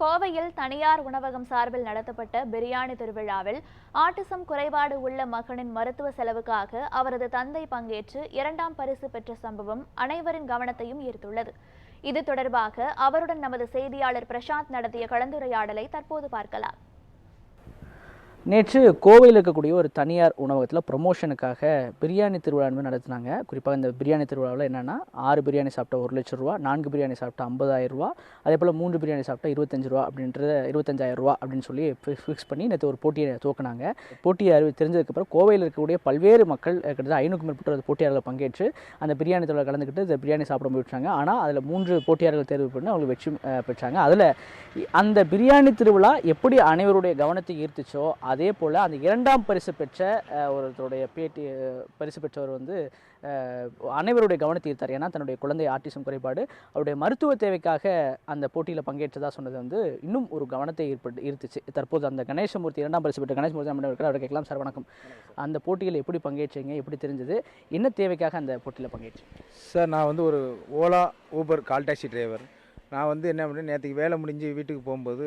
கோவையில் தனியார் உணவகம் சார்பில் நடத்தப்பட்ட பிரியாணி திருவிழாவில் ஆட்டிசம் குறைபாடு உள்ள மகனின் மருத்துவ செலவுக்காக அவரது தந்தை பங்கேற்று இரண்டாம் பரிசு பெற்ற சம்பவம் அனைவரின் கவனத்தையும் ஈர்த்துள்ளது. இது தொடர்பாக அவருடன் நமது செய்தியாளர் பிரசாந்த் நடத்திய கலந்துரையாடலை தற்போது பார்க்கலாம். நேற்று கோவையில் இருக்கக்கூடிய ஒரு தனியார் உணவகத்தில் ப்ரொமோஷனுக்காக பிரியாணி திருவிழா நடத்தினாங்க. குறிப்பாக இந்த பிரியாணி திருவிழாவில் என்னென்னா ஆறு பிரியாணி சாப்பிட்டா ஒரு லட்ச ரூபா நான்கு பிரியாணி சாப்பிட்டா ஐம்பதாயிரம் ரூபா அதே போல் மூன்று பிரியாணி சாப்பிட்டா இருபத்தஞ்சு ரூபா அப்படின்றத இருபத்தஞ்சாயிரம் ரூபா அப்படின்னு சொல்லி ஃபிக்ஸ் பண்ணி நேற்று ஒரு போட்டியை துவக்கினாங்க. போட்டியை அறிவி தெரிஞ்சதுக்கப்புறம் கோவையில் இருக்கக்கூடிய பல்வேறு மக்கள் கிட்டத்தட்ட ஐநூறுக்கும் மேற்பட்ட போட்டியாளர்கள் பங்கேற்று அந்த பிரியாணி திருவிழா கலந்துக்கிட்டு இந்த பிரியாணி சாப்பிட போயிட்டாங்க ஆனால் அதில் மூன்று போட்டியாளர்கள் தேர்வு பண்ணி அவங்க வெற்றி பெற்றாங்க. அதில் அந்த பிரியாணி திருவிழா எப்படி அனைவருடைய கவனத்தை ஈர்த்துச்சோ அது அதே போல் அந்த இரண்டாம் பரிசு பெற்ற ஒருத்தருடைய பேட்டி பரிசு பெற்றவர் வந்து அனைவருடைய கவனத்தை ஈர்த்தார். ஏன்னா தன்னுடைய குழந்தை ஆர்டிசம் குறைபாடு அவருடைய மருத்துவ தேவைக்காக அந்த போட்டியில் பங்கேற்றதாக சொன்னது வந்து இன்னும் ஒரு கவனத்தை ஏற்பட்டு ஈர்த்துச்சு. தற்போது அந்த கணேசமூர்த்தி இரண்டாம் பரிசு பெற்ற கணேசமூர்த்தி நம்ம இருக்கிற அவரை கேட்கலாம். சார் வணக்கம். அந்த போட்டியில் எப்படி பங்கேற்றீங்க? எப்படி தெரிஞ்சது? என்ன தேவைக்காக அந்த போட்டியில் பங்கேற்று சார் நான் வந்து ஒரு Ola Uber call taxi driver. நான் வந்து என்ன பண்ணேன் நேற்றுக்கு வேலை முடிஞ்சு வீட்டுக்கு போகும்போது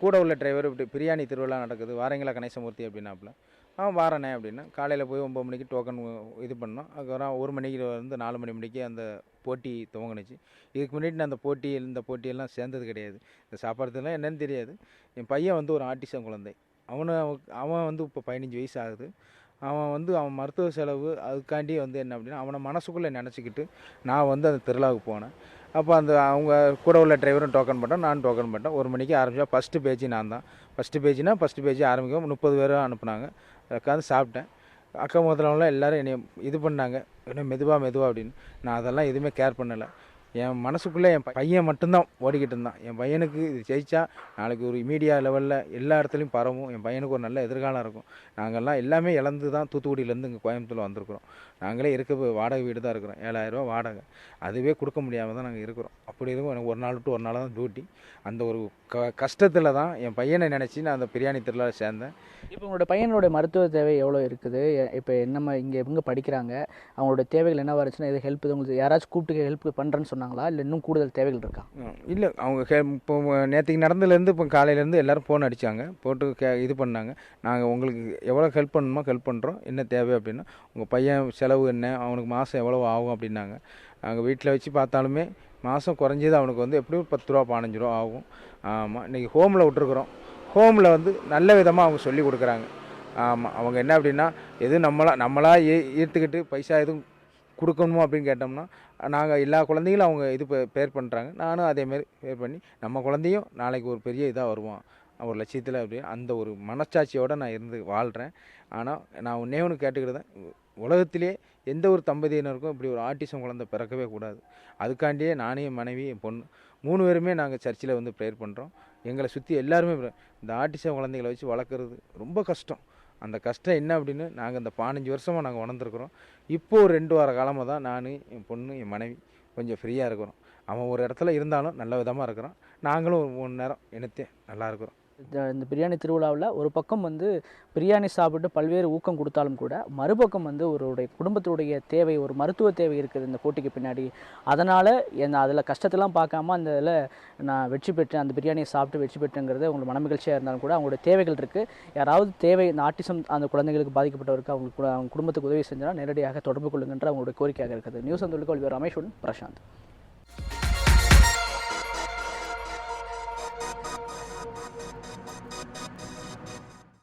கூட உள்ள டிரைவர் இப்படி பிரியாணி திருவிழா நடக்குது வாரங்களா கணேசமூர்த்தி அப்படின்னாப்புல. அவன் வாரனே அப்படின்னா காலையில் போய் ஒம்பது மணிக்கு டோக்கன் இது பண்ணோம். அதுக்கப்புறம் ஒரு மணிக்கு வந்து நாலு மணி மணிக்கு அந்த போட்டி துவங்குனுச்சு. இதுக்கு முன்னாடி நான் அந்த போட்டி இந்த போட்டியெல்லாம் சேர்ந்தது கிடையாது. இந்த சாப்பாடுலாம் என்னென்னு தெரியாது. என் பையன் வந்து ஒரு ஆட்டிசம் குழந்தை. அவனை அவன் வந்து இப்போ பதினஞ்சு வயசு ஆகுது. அவன் வந்து அவன் மருத்துவ செலவு அதுக்காண்டி வந்து என்ன அப்படின்னா அவனை மனசுக்குள்ளே நினச்சிக்கிட்டு நான் வந்து அந்த திருவிழாவுக்கு போனேன். அப்போ அந்த அவங்க கூட உள்ள டிரைவரும் டோக்கன் பண்ணிட்டோம் நான் டோக்கன் பண்ணேன் ஒரு மணிக்கு ஆரம்பித்தா ஃபஸ்ட்டு பேஜ் நான் தான். ஃபஸ்ட்டு பேஜ்னா ஃபஸ்ட்டு பேஜ் ஆரம்பிக்கும். முப்பது பேரும் அனுப்புனாங்க. உட்காந்து சாப்பிட்டேன். அக்கம் முதலவங்களாம் எல்லோரும் என்னை இது பண்ணாங்க. இன்னும் மெதுவாக மெதுவாக அப்படின்னு. நான் அதெல்லாம் எதுவுமே கேர் பண்ணலை. என் மனசுக்குள்ளே என் பையன் மட்டும்தான் ஓடிக்கிட்டு இருந்தான். என் பையனுக்கு இது ஜெயிச்சா நாளைக்கு ஒரு மீடியா லெவலில் எல்லா இடத்துலையும் பரவும். என் பையனுக்கு ஒரு நல்ல எதிர்காலம் இருக்கும். நாங்கள்லாம் எல்லாமே இழந்து தான் தூத்துக்குடியிலேருந்து இங்கே கோயம்புத்தூர் வந்திருக்கிறோம். நாங்களே இருக்க வாடகை வீடு தான் இருக்கிறோம். ஏழாயிரரூவா வாடகை. அதுவே கொடுக்க முடியாமல் தான் நாங்கள் இருக்கிறோம். அப்படி இருக்கும். எனக்கு ஒரு நாள் விட்டு ஒரு நாள் தான் டியூட்டி அந்த ஒரு க கஷ்டத்தில் தான் என் பையனை நினச்சி நான் அந்த பிரியாணி திருவிழா சேர்ந்தேன். இப்போ உங்களோட பையனோட மருத்துவ தேவை எவ்வளோ இருக்குது? இப்போ என்னம்மா இங்கே எங்கே படிக்கிறாங்க? அவங்களோட தேவைகள் என்ன இருந்துச்சுன்னா எது ஹெல்ப் உங்களுக்கு யாராச்சும் கூப்பிட்டு ஹெல்ப் பண்ணுறேன்னு சொன்னாங்களா? இல்லை இன்னும் கூடுதல் தேவைகள் இருக்கா? இல்லை. அவங்க கே இப்போ நேற்றுக்கு நடந்ததுலேருந்து இப்போ காலையிலேருந்து எல்லோரும் ஃபோன் அடித்தாங்க போட்டு கே இது பண்ணாங்க. நாங்கள் உங்களுக்கு எவ்வளோ ஹெல்ப் பண்ணணுமோ ஹெல்ப் பண்ணுறோம் என்ன தேவை அப்படின்னா உங்கள் பையன் செலவு என்ன? அவனுக்கு மாதம் எவ்வளோ ஆகும் அப்படின்னாங்க. நாங்கள் வீட்டில் வச்சு பார்த்தாலுமே மாதம் குறைஞ்சது அவனுக்கு வந்து எப்படியும் பத்து ரூபா பதினஞ்சு ரூபா ஆகும். ஆமாம் இன்றைக்கி ஹோமில் விட்டுருக்குறோம். ஹோமில் வந்து நல்ல விதமாக அவங்க சொல்லி கொடுக்குறாங்க. ஆமாம் அவங்க என்ன அப்படின்னா எதுவும் நம்மளா நம்மளா ஏ ஈர்த்துக்கிட்டு பைசா எதுவும் கொடுக்கணுமா அப்படின்னு கேட்டோம்னா நாங்கள் எல்லா குழந்தைகளும் அவங்க இது பேர் பண்ணுறாங்க நானும் அதேமாரி பேர் பண்ணி நம்ம குழந்தையும் நாளைக்கு ஒரு பெரிய இதாக வருவான். ஒரு லட்சியத்தில் அப்படி அந்த ஒரு மனச்சாட்சியோடு நான் இருந்து வாழ்கிறேன் ஆனால் நான் ஒன்றே ஒன்று கேட்டுக்கிறதேன் உலகத்திலே எந்த ஒரு தம்பதியினருக்கும் இப்படி ஒரு ஆட்டிசம் குழந்தை பிறக்கவே கூடாது. அதுக்காண்டியே நானே என் மனைவி என் பொண்ணு மூணு பேருமே நாங்கள் சர்ச்சில் வந்து ப்ரேயர் பண்ணுறோம் எங்களை சுற்றி எல்லாருமே இந்த ஆட்டிசம் குழந்தைகளை வச்சு வளர்க்குறது ரொம்ப கஷ்டம். அந்த கஷ்டம் என்ன அப்படின்னு நாங்கள் இந்த பதினஞ்சு வருஷமாக நாங்கள் உணர்ந்துருக்குறோம் இப்போ ஒரு ரெண்டு வார காலமாக தான் நான் என் பொண்ணு என் மனைவி கொஞ்சம் ஃப்ரீயாக இருக்கிறோம். அவன் ஒரு இடத்துல இருந்தாலும் நல்ல விதமாக இருக்கிறான். நாங்களும் ஒரு மூணு நேரம் இனத்தே நல்லா இருக்கிறோம். இந்த பிரியாணி திருவிழாவில் ஒரு பக்கம் வந்து பிரியாணி சாப்பிட்டு பல்வேறு ஊக்கம் கொடுத்தாலும் கூட மறுபக்கம் வந்து ஒருடைய குடும்பத்துடைய தேவை ஒரு மருத்துவ தேவை இருக்குது இந்த போட்டிக்கு பின்னாடி. அதனால் என் அதில் கஷ்டத்தெல்லாம் பார்க்காம அந்த இதில் நான் வெற்றி பெற்றேன் அந்த பிரியாணியை சாப்பிட்டு வெற்றி பெற்றேங்கிறது உங்களுக்கு மனமகிழ்ச்சியாக இருந்தாலும் கூட அவங்களோட தேவைகள் இருக்குது யாராவது தேவை இந்த ஆட்டிசம் அந்த குழந்தைகளுக்கு பாதிக்கப்பட்டவருக்கு அவங்க அவங்க குடும்பத்துக்கு உதவி செஞ்சால் நேரடியாக தொடர்பு கொள்ளுங்கன்ற அவங்களுடைய கோரிக்கையாக இருக்குது. நியூஸ் அந்த ரமேஷுடன் பிரசாந்த்.